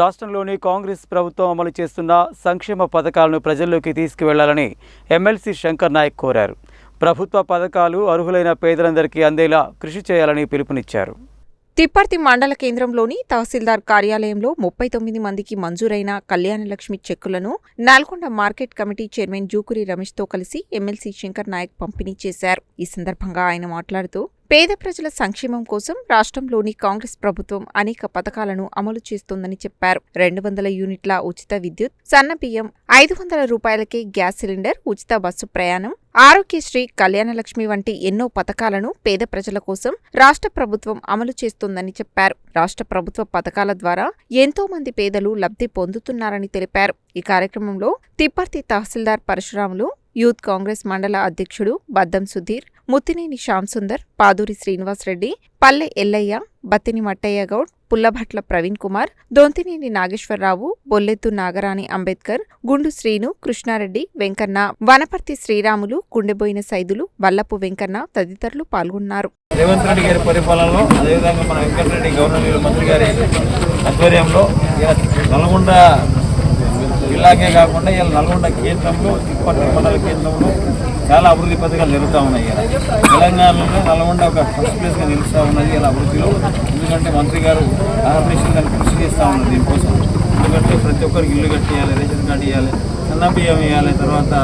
రాష్ట్రంలోని కాంగ్రెస్ ప్రభుత్వం అమలు చేస్తున్న సంక్షేమ పథకాలను ప్రజల్లోకి తీసుకువెళ్ళాలని ఎమ్మెల్సీ శంకర్ నాయక్ కోరారు. ప్రభుత్వ పథకాలు అర్హులైన పేదలందరికీ అందేలా కృషి చేయాలని పిలుపునిచ్చారు. తిప్పర్తి మండల కేంద్రంలోని తహసీల్దార్ కార్యాలయంలో ముప్పై తొమ్మిది మందికి మంజూరైన కళ్యాణలక్ష్మి చెక్కులను Nalgonda market committee chairman Jukuri రమేష్తో కలిసి ఎమ్మెల్సీ శంకర్ నాయక్ పంపిణీ చేశారు. ఈ సందర్భంగా ఆయన మాట్లాడుతూ పేద ప్రజల సంక్షేమం కోసం రాష్ట్రంలోని కాంగ్రెస్ ప్రభుత్వం అనేక పథకాలను అమలు చేస్తోందని చెప్పారు. రెండు వందల యూనిట్ల ఉచిత విద్యుత్ సన్న బియ్యం ఐదు వందల రూపాయలకే గ్యాస్ సిలిండర్ ఉచిత బస్సు ప్రయాణం ఆరోగ్యశ్రీ కళ్యాణలక్ష్మి వంటి ఎన్నో పథకాలను పేద ప్రజల కోసం రాష్ట్ర ప్రభుత్వం అమలు చేస్తోందని చెప్పారు. రాష్ట్ర ప్రభుత్వ పథకాల ద్వారా ఎంతో మంది పేదలు లబ్ధి పొందుతున్నారని తెలిపారు. ఈ కార్యక్రమంలో తిప్పర్తి తహసీల్దార్ పరశురాములు యూత్ కాంగ్రెస్ మండల అధ్యక్షుడు బద్దం సుధీర్ ముత్తినేని శ్యాంసుందర్ పాదూరి శ్రీనివాసరెడ్డి పల్లె ఎల్లయ్య బత్తిని మట్టయ్య గౌడ్ పుల్లభట్ల ప్రవీణ్ కుమార్ దొంతినేని నాగేశ్వరరావు బొల్లెత్తు నాగరాణి అంబేద్కర్ గుండు శ్రీను కృష్ణారెడ్డి వెంకన్న వనపర్తి శ్రీరాములు గుండెబోయిన సైదులు వల్లపు వెంకన్న తదితరులు పాల్గొన్నారు. రేవంత్ రెడ్డి గారి పరిపాలనలో అదేవిధంగా మన వెంకటరెడ్డి గవర్నర్ మంత్రి గారి ఆధ్వర్యంలో నల్గొండ జిల్లాకే కాకుండా ఇలా నల్గొండ కేంద్రంలో తిప్పటి మండల కేంద్రంలో చాలా అభివృద్ధి పథకాలు జరుగుతూ ఉన్నాయి. ఇలా తెలంగాణలో నల్గొండ ఒక ఫస్ట్ ప్లేస్గా నిలుస్తూ ఉన్నది ఇలా అభివృద్ధిలో. ఎందుకంటే మంత్రి గారు ఆర్మేషన్ దాన్ని కృషి చేస్తూ ఉన్నారు దీనికోసం. ఎందుకంటే ప్రతి ఒక్కరికి ఇల్లు కట్టేయాలి రేషన్ కార్డు ఇవ్వాలి సన్న బియ్యం ఇవ్వాలి తర్వాత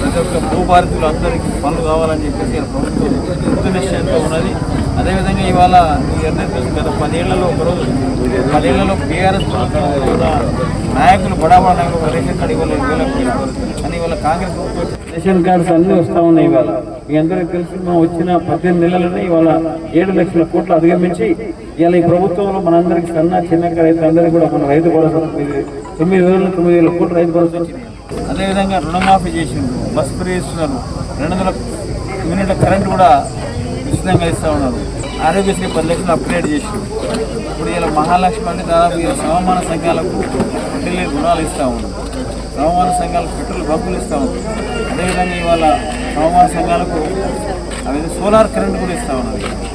ప్రతి ఒక్క భూభారతులు అందరికీ పనులు కావాలని చెప్పేసి ప్రభుత్వం కృత నిశ్చయంతో ఉన్నది. అదేవిధంగా ఇవాళ ఈ గత పదేళ్ళలో ఒకరోజు పదేళ్ళలో బీఆర్ఎస్ ప్రభుత్వం కూడా నాయకులు బడాబడా నాయకులు రేషన్ కార్డు ఇవ్వలేదు ఇవ్వలేకపోయారు కానీ ఇవాళ కాంగ్రెస్ రేషన్ కార్డ్స్ అన్నీ వస్తూ ఉన్నాయి ఇవాళ. మీ అందరికీ తెలిసి మనం వచ్చిన పద్దెనిమిది నెలలనే ఇవాళ ఏడు లక్షల కోట్లు అధిగమించి ఇవాళ ఈ ప్రభుత్వంలో మనందరికీ సన్న చిన్న రైతులందరికీ కూడా మన రైతు భరోసా తొమ్మిది తొమ్మిది వేల తొమ్మిది వేల కోట్ల రైతు భరోసా వచ్చింది. అదేవిధంగా రుణమాఫీ చేసిండ్రు బస్ ఫ్రీ ఇస్తున్నారు రెండు వందల యూనిట్ల కరెంట్ కూడా ఉచితంగా ఇస్తూ ఉన్నారు. ఆరోగ్యశ్రీ పది లక్షలు అప్గ్రేడ్ చేసి ఇప్పుడు ఇలా మహాలక్ష్మి అంటే దాదాపు ఇలా సమమాన సంఘాలకు వడ్డీ రుణాలు ఇస్తూ ఉన్నాం సమమాన సంఘాలకు పెట్రోల్ బంకులు ఇస్తూ ఉన్నాం అదేవిధంగా ఇవాళ సమమాన సంఘాలకు అవి సోలార్ కరెంట్ కూడా ఇస్తూ ఉన్నారు.